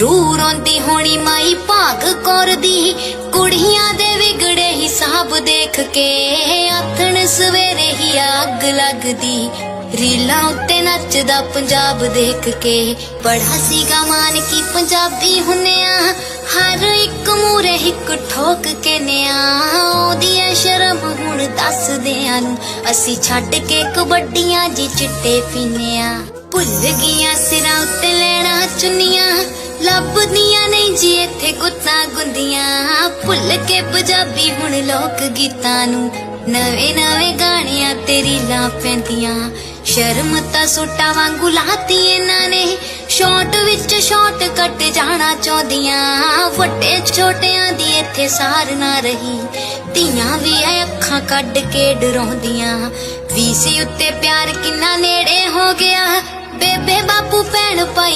ਰੂ ਰੋਂਦੀ ਹੋਣੀ ਮਾਈ ਭਾਗ ਕੌਰ ਦੀ। ਕੁੜੀਆਂ ਦੇ ਵਿਗੜੇ ਹਿਸਾਬ ਦੇਖ ਕੇ ਆਥਣ ਸਵੇਰੇ ਹੀ ਅੱਗ ਲੱਗਦੀ। ਰੀਲਾਂ ਉੱਤੇ ਨੱਚਦਾ ਪੰਜਾਬ ਦੇਖ ਕੇ। ਬੜਾ ਸੀਗਾ ਮਾਨ ਕੀ ਪੰਜਾਬੀ ਹੁੰਨਿਆ। ਹਰ ਇੱਕ ਮੂਰੇ ਇੱਕ ਠੋਕ ਕੇ ਨਿਆ। ਉਹਦੀ ਐ ਸ਼ਰਮ ਹੁਣ ਦੱਸਦਿਆਂ ਨੂੰ। ਅਸੀਂ ਛੱਡ ਕੇ ਕਬੱਡੀਆਂ ਜੀ ਚਿੱਟੇ ਪੀਨਿਆ। ਭੁੱਲ ਗਈਆਂ ਸਿਰਾਂ ਉੱਤੇ ਲੈਣਾ ਚੁੰਨੀਆਂ। ਲੱਭਦੀਆਂ ਨਹੀਂ ਜੀ, ਇੱਥੇ ਗੁੱਤਾਂ ਗੁੰਦੀਆਂ। ਭੁੱਲ ਕੇ ਪੰਜਾਬੀ ਹੁਣ ਲੋਕ ਗੀਤਾਂ ਨੂੰ। ਨਵੇਂ ਨਵੇਂ ਗਾਣਿਆਂ ਤੇਰੀ ਲਾ ਪੈਂਦੀਆਂ। ਸ਼ਰਮ ਤਾਂ ਸੋਟਾ ਵਾਂਗੂ ਲਾਤੀ ਇਹਨਾਂ ਨੇ। ਸ਼ਾਰਟ ਵਿੱਚ ਸ਼ਾਰਟ ਕੱਟ ਜਾਣਾ ਚਾਹੁੰਦੀਆਂ। ਵੱਡੇ ਛੋਟਿਆਂ ਦੀ ਇੱਥੇ ਸਾਰ ਨਾ ਰਹੀ। ਧੀਆਂ ਵੀ ਐ ਅੱਖਾਂ ਕੱਢ ਕੇ ਡਰਾਉਂਦੀਆਂ। ਵੀਸੀ ਉੱਤੇ ਪਿਆਰ ਕਿੰਨਾ ਨੇੜੇ ਹੋ ਗਿਆ। ਬੇਬੇ ਬਾਪੂ ਭੈਣ ਭਾਈ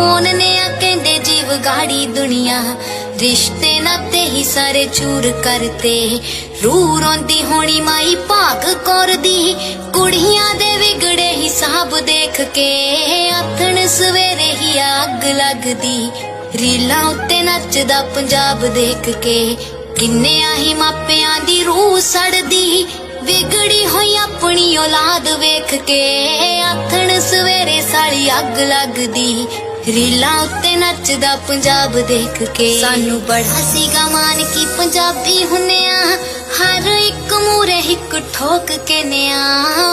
ਫੋਨ ਨੇ ਆ ਕਹਿੰਦੇ ਜੀਵ ਗਾੜੀ ਦੁਨੀਆ। ਰਿਸ਼ਤੇ ਨਾਤੇ ਹੀ ਸਾਰੇ ਚੂਰ ਕਰਤੇ। ਰੂ ਰੋਂਦੀ ਹੋਣੀ ਮਾਈ ਭਾਗ ਕੌਰ ਦੀ ਕੁੜੀਆਂ ਦੇ ਵਿਗੜੇ ਹਿਸਾਬ ਦੇਖ ਕੇ। ਆਥਣ ਸਵੇਰੇ ਹੀ ਅੱਗ ਲੱਗਦੀ। ਰੀਲਾਂ ਉੱਤੇ ਨੱਚਦਾ ਪੰਜਾਬ ਦੇਖ ਕੇ। ਕਿੰਨੇ ਆਹੀ ਮਾਪਿਆਂ ਦੀ ਰੂਹ ਸੜਦੀ। ਵਿਗੜੀ ਹੋਈ ਆਪਣੀ ਔਲਾਦ ਵੇਖ ਕੇ। ਆਥਣ ਸਵੇਰੇ ਸਾਲੀ ਅੱਗ ਲੱਗਦੀ। ਰੀਲਾਂ ਉੱਤੇ ਨੱਚਦਾ ਪੰਜਾਬ ਦੇਖ ਕੇ। ਸਾਨੂੰ ਬੜਾ ਸੀਗਾ ਮਾਨ ਕੀ ਪੰਜਾਬੀ ਹੁੰਨਿਆ ਹਰ ਇੱਕ ਮੂਰੇ ਇੱਕ ਠੋਕ ਕੇ ਨਿਆ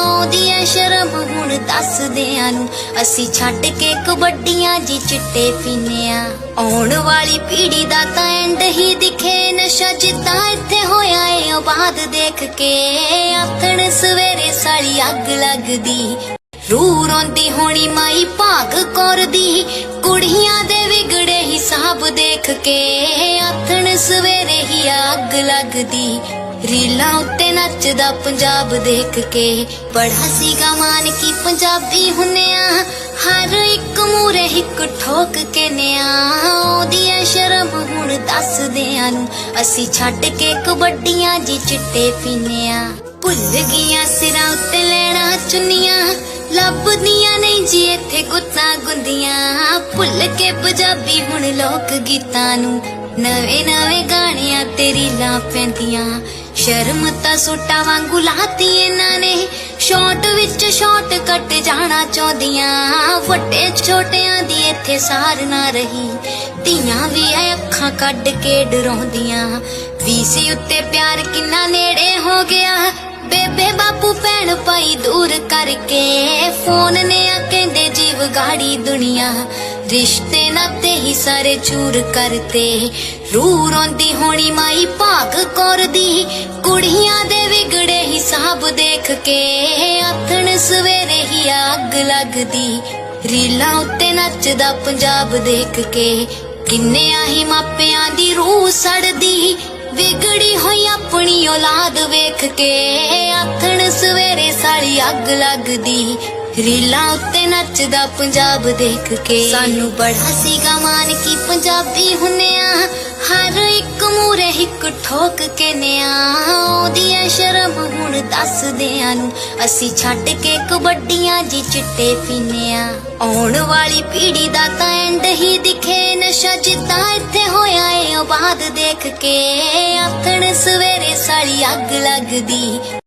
ਉਹਦੀ ਐ ਸ਼ਰਮ ਹੁਣ ਦੱਸਦਿਆਂ ਨੂੰ। ਅਸੀਂ ਛੱਡ ਕੇ ਕਬੱਡੀਆਂ ਜੀ ਚਿੱਟੇ ਪੀਨਿਆ ਆਉਣ ਵਾਲੀ ਪੀੜ੍ਹੀ ਦਾ ਤਾਂ ਐਂਡ ਹੀ ਦਿਖੇ। ਨਸ਼ਾ ਜਿੱਦਾਂ ਇੱਥੇ ਹੋਇਆ ਏ ਆਬਾਦ ਦੇਖ ਕੇ। ਆਥਣ ਸਵੇਰੇ ਸਾਲੀ ਅੱਗ ਲੱਗਦੀ। ਰੂ ਰੋਂਦੀ ਹੋਣੀ ਮਾਈ ਭਾਗ ਕੌਰ ਦੀ ਕੁੜੀਆਂ ਦੇ ਵਿਗੜੇ ਹਿਸਾਬ ਦੇਖ ਕੇ ਆਥਣ ਸਵੇਰੇ ਹੀ ਅੱਗ ਲੱਗਦੀ। ਰੀਲਾਂ ਉੱਤੇ ਨੱਚਦਾ ਪੰਜਾਬ ਦੇਖ ਕੇ। ਬੜਾ ਸੀਗਾ ਮਾਨ ਕੀ ਪੰਜਾਬੀ ਹੁੰਨਿਆ। ਹਰ ਇੱਕ ਮੂਰੇ ਇੱਕ ਠੋਕ ਕੇ ਨਿਆ ਉਹਦੀ ਐ ਸ਼ਰਮ ਹੁਣ ਦੱਸਦਿਆਂ ਨੂੰ। ਅਸੀਂ ਛੱਡ ਕੇ ਕਬੱਡੀਆਂ ਜੀ ਚਿੱਟੇ ਪੀਨਿਆ। ਭੁੱਲ ਗਈਆਂ ਸਿਰਾਂ ਉੱਤੇ ਲੈਣਾ ਚੁੰਨੀਆਂ। ਲੱਭਦੀਆਂ ਨਹੀਂ ਜੀ ਇੱਥੇ ਗੁੱਤਾਂ ਗੁੰਦੀਆਂ। ਭੁੱਲ ਕੇ ਪੰਜਾਬੀ ਹੁਣ ਲੋਕ ਗੀਤਾਂ ਨੂੰ। ਨਵੇਂ ਨਵੇਂ ਗਾਣਿਆਂ ਤੇਰੀ ਲਾ ਪੈਂਦੀਆਂ। ਸ਼ਰਮ ਤਾਂ ਸੋਟਾ ਵਾਂਗੂ ਲਾਤੀ ਇਹਨਾਂ ਨੇ। ਸ਼ਾਰਟ ਵਿੱਚ ਸ਼ਾਰਟ ਕੱਟ ਜਾਣਾ ਚਾਹੁੰਦੀਆਂ। ਵੱਡੇ ਛੋਟਿਆਂ ਦੀ ਇੱਥੇ ਸਾਰ ਨਾ ਰਹੀ। ਧੀਆਂ ਵੀ ਐ ਅੱਖਾਂ ਕੱਢ ਕੇ ਡਰਾਉਂਦੀਆਂ। ਵੀਸੀ ਉੱਤੇ ਪਿਆਰ ਕਿੰਨਾ ਨੇੜੇ ਹੋ ਗਿਆ। ਬੇਬੇ ਬਾਪੂ ਭੈਣ ਭਾਈ ਦੂਰ ਕਰਕੇ ਫੋਨ ਨੇ ਆ ਕਹਿੰਦੇ ਜੀਵ ਗਾੜੀ ਦੁਨੀਆ। ਰਿਸ਼ਤੇ ਨਾਤੇ ਹੀ ਸਾਰੇ ਚੂਰ ਕਰਤੇ। ਰੂ ਰੋਂਦੀ ਹੋਣੀ ਮਾਈ ਭਾਗ ਕੌਰ ਦੀ ਕੁੜੀਆਂ ਦੇ ਵਿਗੜੇ ਹਿਸਾਬ ਦੇਖ ਕੇ ਆਥਣ ਸਵੇਰੇ ਹੀ ਅੱਗ ਲੱਗਦੀ। ਰੀਲਾਂ ਉੱਤੇ ਨੱਚਦਾ ਪੰਜਾਬ ਦੇਖ ਕੇ। ਕਿੰਨੇ ਆਹੀ ਮਾਪਿਆਂ ਦੀ ਰੂਹ ਸੜਦੀ। ਵਿਗੜੀ ਹੋਈ ਆਪਣੀ ਔਲਾਦ ਵੇਖ ਕੇ। ਆਥਣ ਸਵੇਰੇ ਸਾਲੀ ਅੱਗ ਲੱਗਦੀ। ਰੀਲਾਂ ਉੱਤੇ ਨੱਚਦਾ ਪੰਜਾਬ ਦੇਖ ਕੇ। ਸਾਨੂੰ ਬੜਾ ਸੀਗਾ ਮਾਨ ਕੀ ਪੰਜਾਬੀ ਹੁੰਨਿਆ। ਹਰ ਇੱਕ ਮੂਰੇ ਇੱਕ ਠੋਕ ਕੇ ਨਿਆ। ਉਹਦੀ ਐ ਸ਼ਰਮ ਹੁਣ ਦੱਸਦਿਆਂ ਨੂੰ ਅਸੀਂ ਛੱਡ ਕੇ ਕਬੱਡੀਆਂ ਜੀ ਚਿੱਟੇ ਪੀਨਿਆ। ਆਉਣ ਵਾਲੀ ਪੀੜੀ ਦਾ ਤਾਂ ਐਂਡ ਹੀ ਦਿਖੇ ਨਸ਼ਾ ਜਿੱਦਾਂ ਇੱਥੇ ਹੋਇਆ ਬਾਅਦ ਦੇਖ ਕੇ ਆਥਣ ਸਵੇਰੇ ਸਾਲੀ ਅੱਗ ਲੱਗਦੀ।